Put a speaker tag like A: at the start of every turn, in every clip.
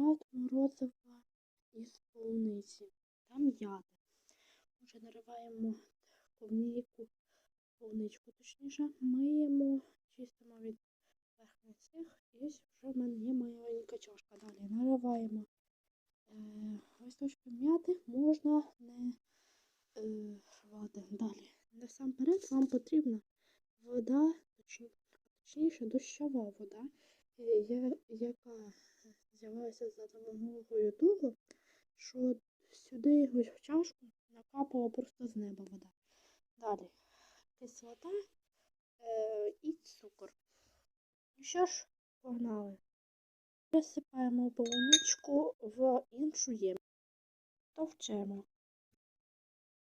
A: десерт морозива із полуниці та м'яти. Отже, нариваємо клубніку, полуничку, точніше, миємо, чистимо від верхніх цих. І ось вже в мене є маленька чашка. Далі нариваємо е, листочки м'яти, можна не е, рвати. Далі. Насамперед вам потрібна вода, точніше дощова вода, е, яка з'явилася за допомогою того, що сюди ось в чашку накапала просто з неба вода. Далі кислота е, і цукор. Ну що ж, погнали. Присипаємо полуничку в іншу ємність. Товчемо.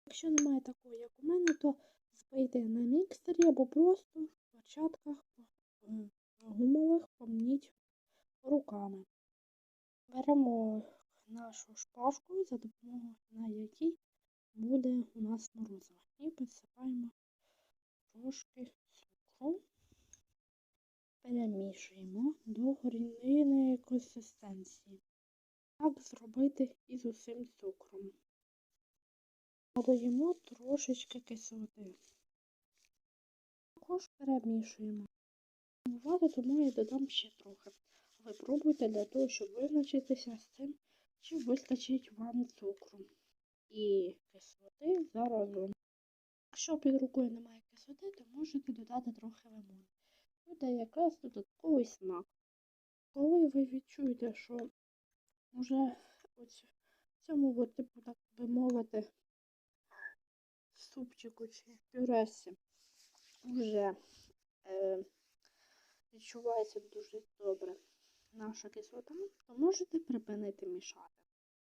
A: Якщо немає такої, як у мене, то збийте на міксері або просто в перчатках гумових помніть руками. Беремо нашу шпажку, за допомогою на якій буде у нас морозиво. І підсипаємо трошки цукру. Перемішуємо до горілої консистенції. Так зробити і з усім цукром. Додаємо трошечки кислоти. Також перемішуємо. Тому я додам ще трохи. Ви пробуйте для того, щоб визначитися з цим, чи вистачить вам цукру і кислоти заразом. Якщо під рукою немає кислоти, то можете додати трохи лимону. Буде якраз додатковий смак. Коли ви відчуєте, що вже ось в цьому, типу, так би мовити, супчику чи пюресі вже е, відчувається дуже добре наша кислота, то можете припинити мішати.